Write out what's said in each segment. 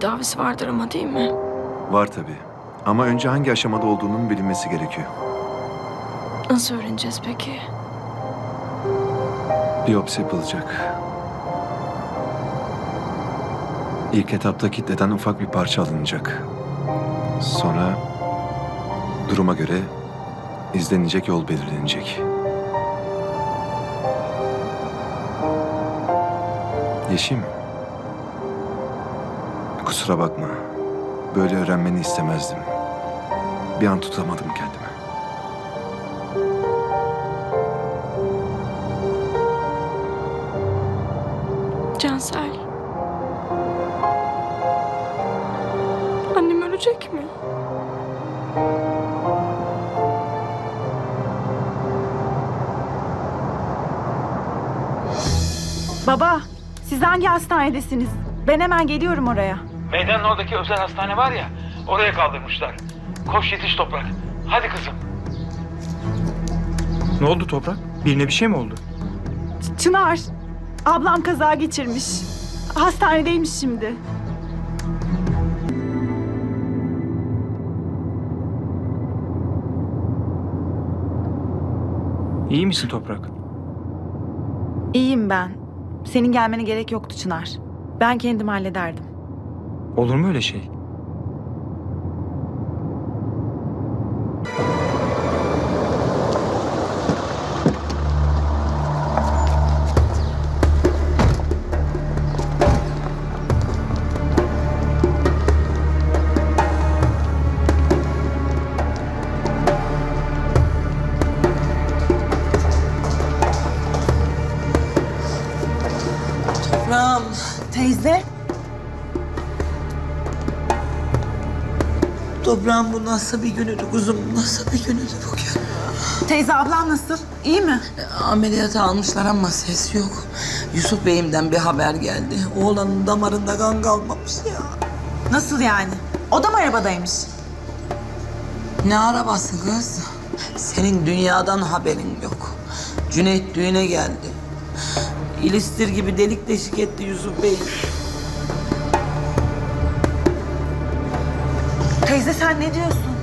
tedavisi vardır ama değil mi? Var tabii. Ama önce hangi aşamada olduğunun bilinmesi gerekiyor. Nasıl öğreneceğiz peki? Biyopsi yapılacak. İlk etapta kitleden ufak bir parça alınacak. Sonra duruma göre izlenecek yol belirlenecek. Yeşim. Kusura bakma. Böyle öğrenmeni istemezdim. Bir an tutamadım kendimi. Cansel. Annem ölecek mi? Baba, siz hangi hastanedesiniz? Ben hemen geliyorum oraya. Meydanın oradaki özel hastane var ya, oraya kaldırmışlar. Koş yetiş toprak. Hadi kızım. Ne oldu Toprak? Birine bir şey mi oldu? Ç- Çınar, ablam kaza geçirmiş. Hastanedeymiş şimdi. İyi misin Toprak? İyiyim ben. Senin gelmene gerek yoktu Çınar. Ben kendim hallederdim. Olur mu öyle şey? Toprağım bu nasıl bir günüdü kuzum? Nasıl bir günüdü bugün? Teyze ablam nasıl? İyi mi? Ameliyata almışlar ama ses yok. Yusuf Bey'imden bir haber geldi. Oğlanın damarında kan kalmamış ya. Nasıl yani? O da mı arabadaymış? Ne arabası kız? Senin dünyadan haberin yok. Cüneyt düğüne geldi. İlistir gibi delik deşik etti Yusuf Bey. Teyze sen ne diyorsun?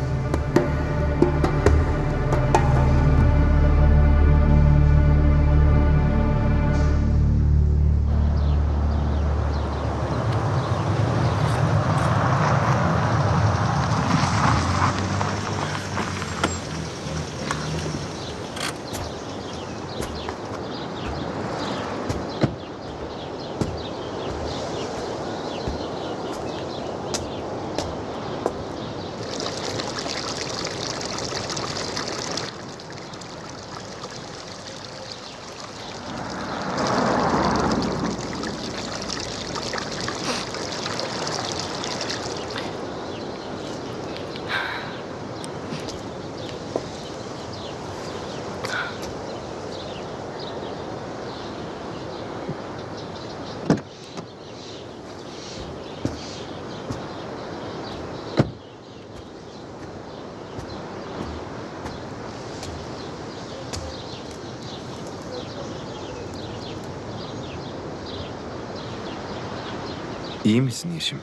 İyi misin Yeşim?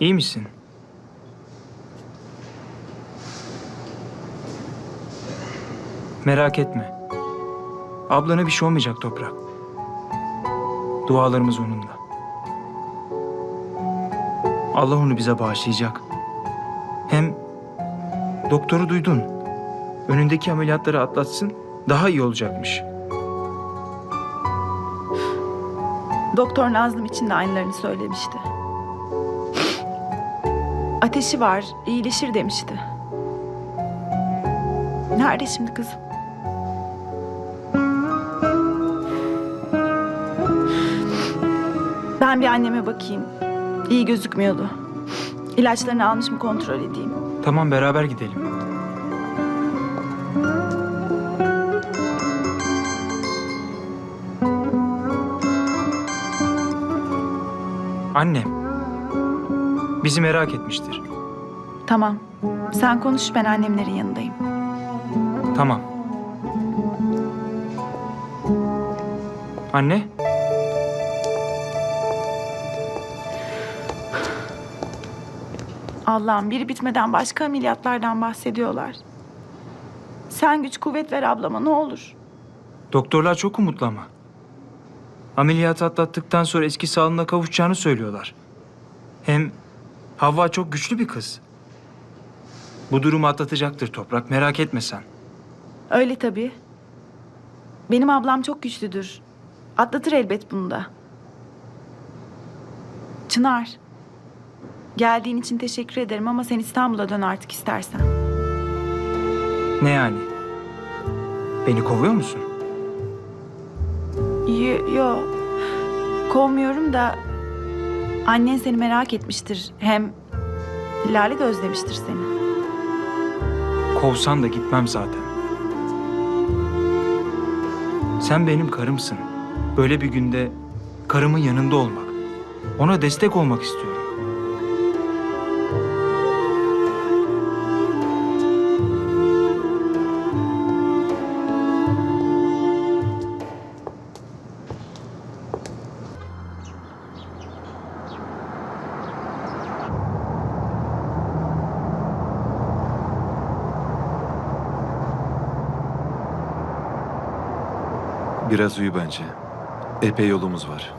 İyi misin? Merak etme. Ablana bir şey olmayacak Toprak. Dualarımız onunla. Allah onu bize bağışlayacak. Hem doktoru duydun. Önündeki ameliyatları atlatsın daha iyi olacakmış. Doktor Nazım için de aynılarını söylemişti. Ateşi var, iyileşir demişti. Nerede şimdi kızım? Ben bir anneme bakayım. İyi gözükmüyordu. İlaçlarını almış mı kontrol edeyim. Tamam beraber gidelim. Annem. Bizi merak etmiştir. Tamam. Sen konuş ben annemlerin yanındayım. Tamam. Anne? Allah'ım biri bitmeden başka ameliyatlardan bahsediyorlar. Sen güç kuvvet ver ablama ne olur. doktorlar çok umutlu ama. Ameliyatı atlattıktan sonra eski sağlığına kavuşacağını söylüyorlar. Hem Havva çok güçlü bir kız. Bu durumu atlatacaktır Toprak, merak etme sen. Öyle tabii. Benim ablam çok güçlüdür. Atlatır elbet bunu da. Çınar. Geldiğin için teşekkür ederim ama sen İstanbul'a dön artık istersen. Ne yani? Beni kovuyor musun? Yo, yo. Kovmuyorum da annen seni merak etmiştir. Hem Lale de özlemiştir seni. Kovsan da gitmem zaten. Sen benim karımsın. Böyle bir günde karımın yanında olmak, ona destek olmak istiyorum. Biraz uyu bence. Epey yolumuz var.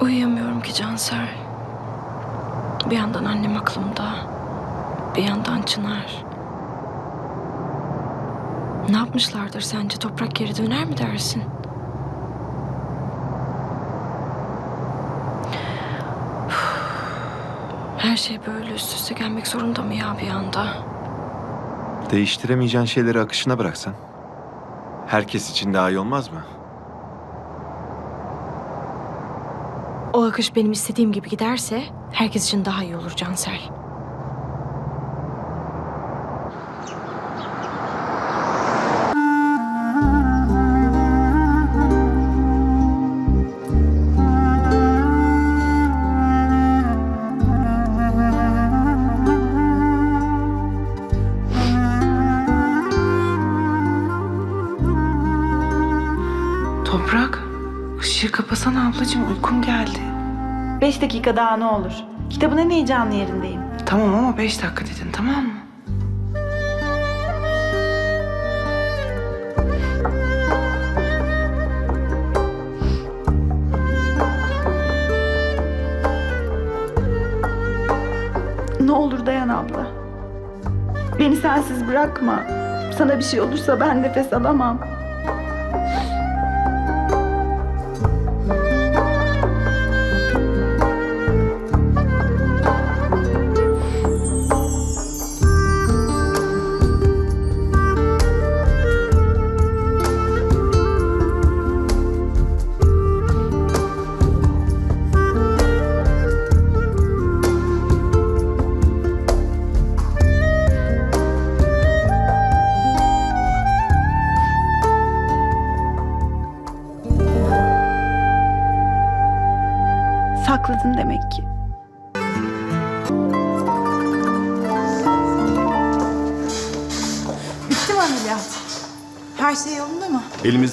Uyuyamıyorum ki Cansel. Bir yandan annem aklımda. Bir yandan Çınar. Ne yapmışlardır sence? Toprak geri döner mi dersin? Her şey böyle üst üste gelmek zorunda mı ya bir anda? Değiştiremeyeceğin şeyleri akışına bıraksan. Herkes için daha iyi olmaz mı? O akış benim istediğim gibi giderse herkes için daha iyi olur Cansel. Işığı kapasana ablacığım uykum geldi. Beş dakika daha ne olur. Kitabın en heyecanlı yerindeyim. Tamam ama beş dakika dedin tamam mı? Ne olur dayan abla. Beni sensiz bırakma. Sana bir şey olursa ben nefes alamam.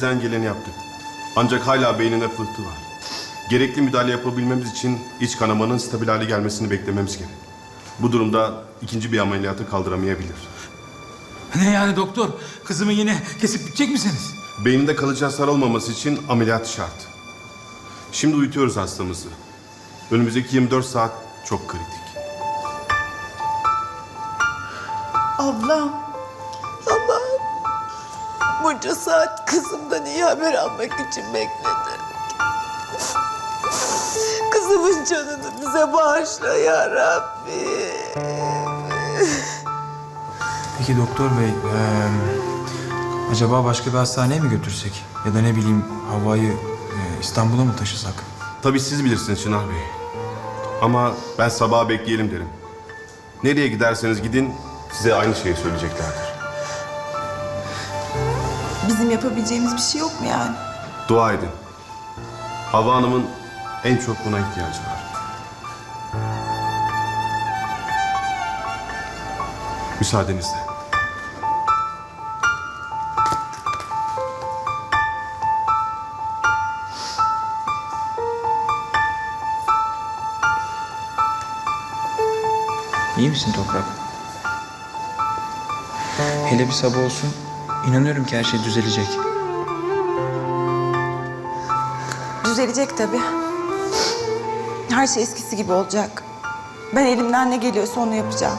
Elimizden geleni yaptık. Ancak hala beyninde pıhtı var. Gerekli müdahale yapabilmemiz için iç kanamanın stabil hale gelmesini beklememiz gerek. Bu durumda ikinci bir ameliyatı kaldıramayabilir. Ne yani doktor? Kızımı yine kesip bitecek misiniz? Beyninde kalıcı hasar olmaması için ameliyat şart. Şimdi uyutuyoruz hastamızı. Önümüzdeki 24 saat çok kritik. Ablam. Allah'ım. Bunca saat kızımdan iyi haber almak için bekledim. Kızımın canını bize bağışla ya Rabbi. Peki doktor bey, eee, acaba başka bir hastaneye mi götürsek? Ya da ne bileyim Havva'yı eee, İstanbul'a mı taşısak? Tabii siz bilirsiniz Çınar Bey. Ama ben sabaha bekleyelim derim. Nereye giderseniz gidin size aynı şeyi söyleyeceklerdir. Bizim yapabileceğimiz bir şey yok mu yani? Dua edin. Hava Hanım'ın En çok buna ihtiyacı var. Müsaadenizle. İyi misin Toprak? Hele bir sabah olsun. İnanıyorum ki her şey düzelecek. Düzelecek tabii. Her şey eskisi gibi olacak. Ben elimden ne geliyorsa onu yapacağım.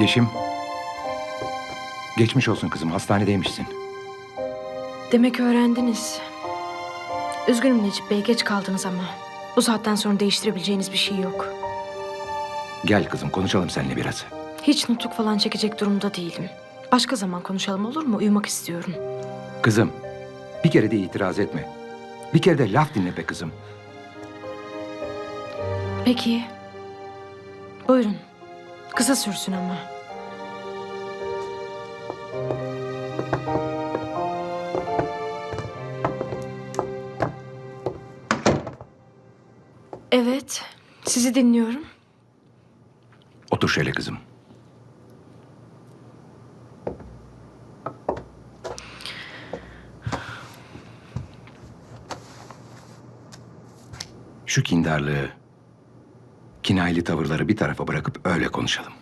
Yeşim. Geçmiş olsun kızım. Hastanedeymişsin. Demek öğrendiniz. Üzgünüm Necip Bey, geç kaldınız ama. Bu saatten sonra değiştirebileceğiniz bir şey yok. Gel kızım konuşalım seninle biraz. Hiç nutuk falan çekecek durumda değilim. Başka zaman konuşalım olur mu? Uyumak istiyorum. Kızım bir kere de itiraz etme. Bir kere de laf dinle be kızım. Peki. Buyurun. Kısa sürsün ama. Evet, sizi dinliyorum. Otur şöyle kızım. Şu kindarlığı, kinayeli tavırları bir tarafa bırakıp öyle konuşalım.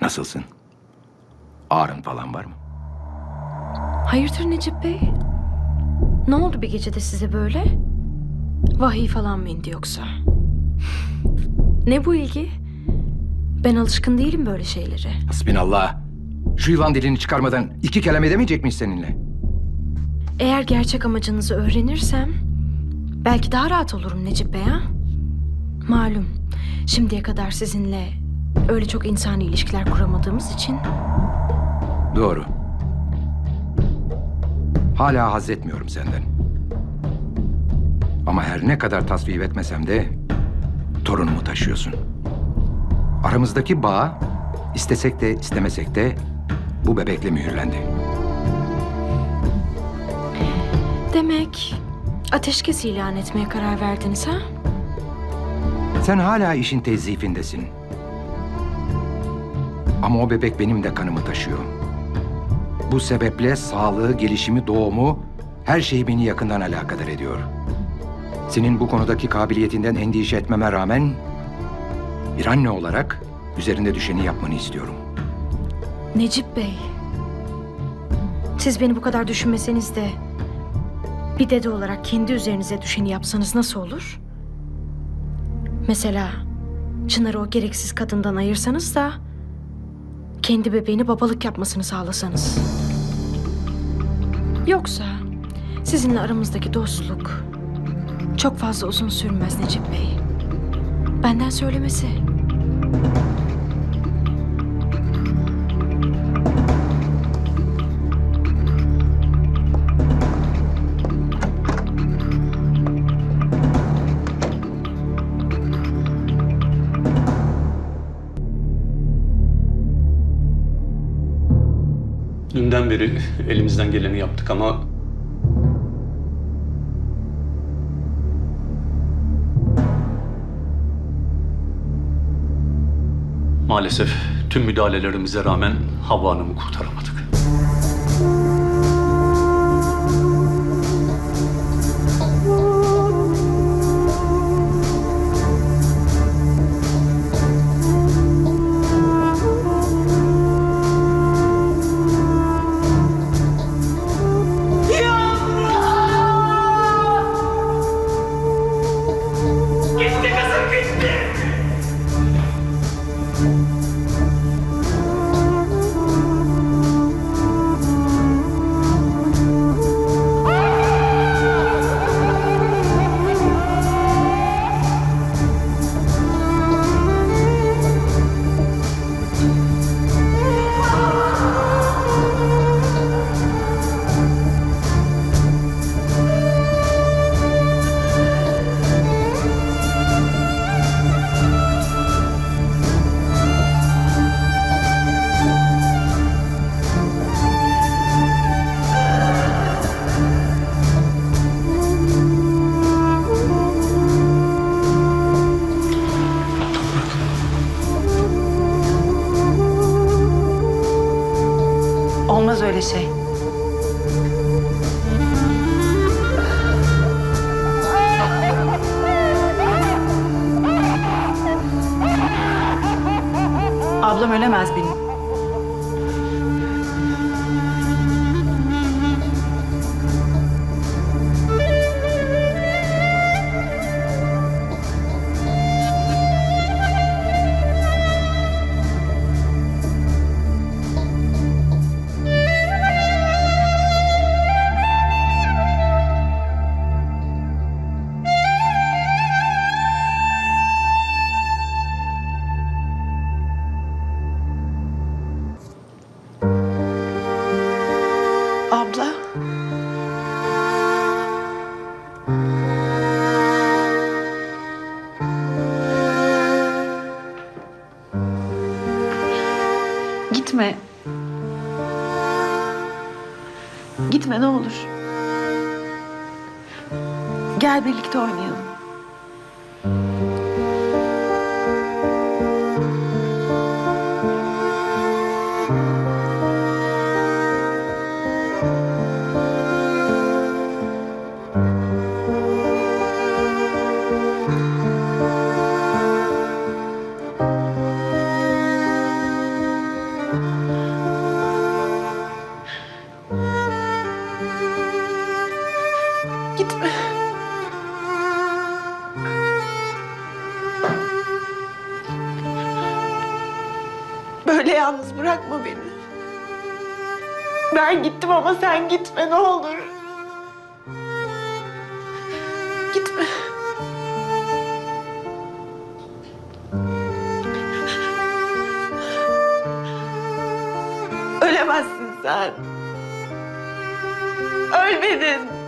Nasılsın? Ağrın falan var mı? Hayırdır Necip Bey? Ne oldu bir gecede size böyle? Vahiy falan mı indi yoksa? Ne bu ilgi? Ben alışkın değilim böyle şeylere. Hasbinallah. Şu yılan dilini çıkarmadan iki kelam edemeyecek miyiz seninle? Eğer gerçek amacınızı öğrenirsem belki daha rahat olurum Necip Bey ha? Malum şimdiye kadar sizinle öyle çok insani ilişkiler kuramadığımız için Doğru. Hala haz etmiyorum senden. Ama her ne kadar tasvip etmesem de torunumu taşıyorsun. Aramızdaki bağ istesek de istemesek de bu bebekle mühürlendi. demek ateşkes ilan etmeye karar verdiniz ha? Sen hala işin tezyifindesin. Ama o bebek benim de kanımı taşıyor. Bu sebeple sağlığı, gelişimi, doğumu her şey beni yakından alakadar ediyor. Senin bu konudaki kabiliyetinden endişe etmeme rağmen bir anne olarak üzerinde düşeni yapmanı istiyorum. Necip Bey. Siz beni bu kadar düşünmeseniz de bir dede olarak kendi üzerinize düşeni yapsanız nasıl olur? Mesela Çınar'ı o gereksiz kadından ayırsanız da kendi bebeğini babalık yapmasını sağlasanız. Yoksa sizinle aramızdaki dostluk çok fazla uzun sürmez Necip Bey. Benden söylemesi. Dünden beri elimizden geleni yaptık ama maalesef tüm müdahalelerimize rağmen Havva Hanım'ı kurtaramadık. Gitme. Gitme ne olur. Gel birlikte oynayalım. Gitme. Böyle yalnız bırakma beni. Ben gittim ama sen gitme ne olur. Gitme. Ölemezsin sen. Ölmedin.